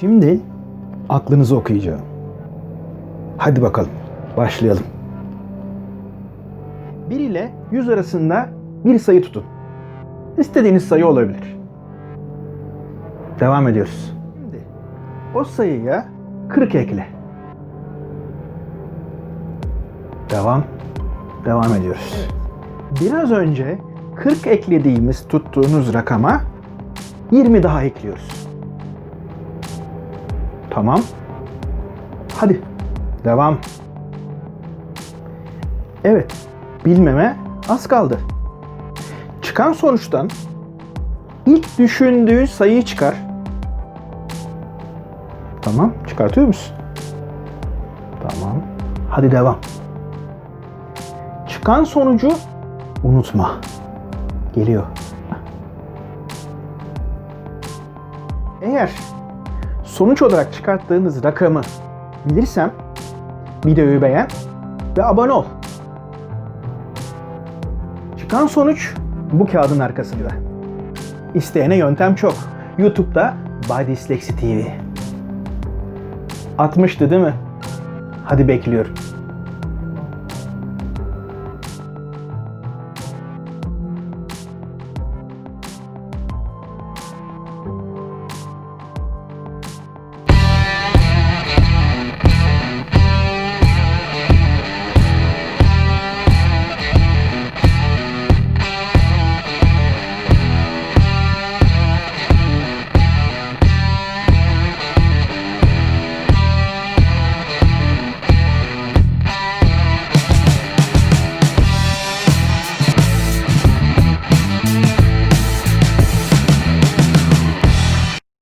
Şimdi aklınızı okuyacağım. Hadi bakalım başlayalım. 1 ile 100 arasında bir sayı tutun. İstediğiniz sayı olabilir. Devam ediyoruz. Şimdi o sayıya 40 ekle. Devam. Devam ediyoruz. Biraz önce 40 eklediğimiz tuttuğunuz rakama 20 daha ekliyoruz. Tamam. Hadi. Devam. Evet. Bilmeme az kaldı. Çıkan sonuçtan ilk düşündüğü sayıyı çıkar. Tamam. Çıkartıyor musun? Tamam. Hadi devam. Çıkan sonucu unutma. Geliyor. Eğer sonuç olarak çıkarttığınız rakamı bilirsem videoyu beğen ve abone ol. Çıkan sonuç bu kağıdın arkasında. İsteyene yöntem çok. YouTube'da By Dyslexi TV. 60'tı değil mi? Hadi bekliyorum.